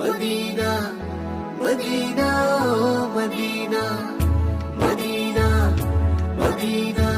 మదీనా మదీనా మదీనా మదీనా మదీనా.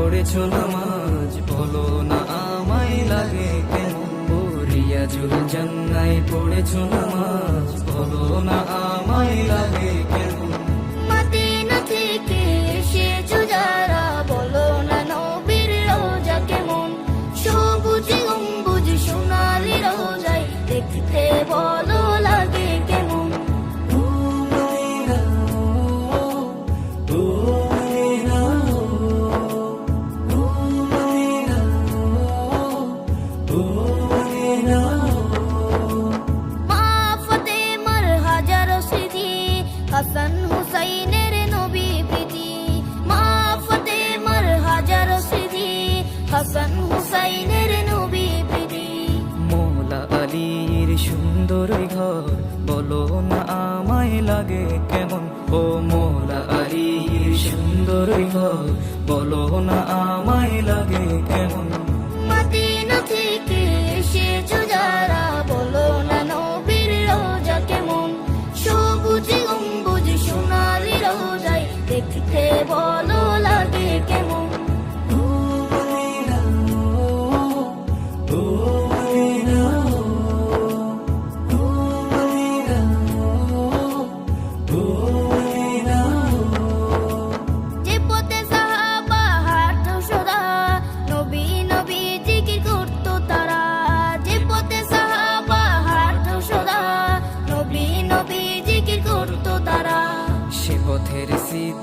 পড়েছো নামাজ? বলো না, আমায় লাগে কেমন রিয়াজুল জান্নায় পড়েছো নামাজ? বলো না, আমায় লাগে হাসান হুসাইনের নবী প্রীতি। মা ফতে মার হাজার স্মৃতি, হাসান হুসাইনের নবী প্রীতি। মোলা আলীর সুন্দর ঘর, বলো না আমায় লাগে কেমন? ও মোলা আলীর সুন্দর ঘর, বলো না আমায় লাগে কেমন?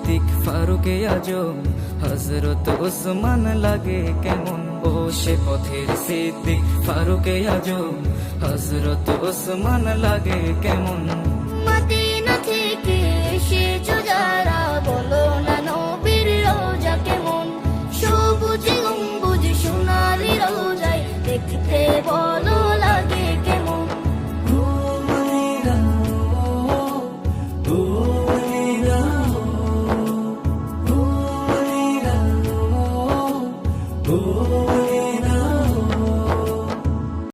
সিদ্দিক ফারুকে আজম। হজরত ওসমান লাগে কেমন ও সে পথের সিদ্দিক ফারুকে আজম। হজরত ওসমান লাগে কেমন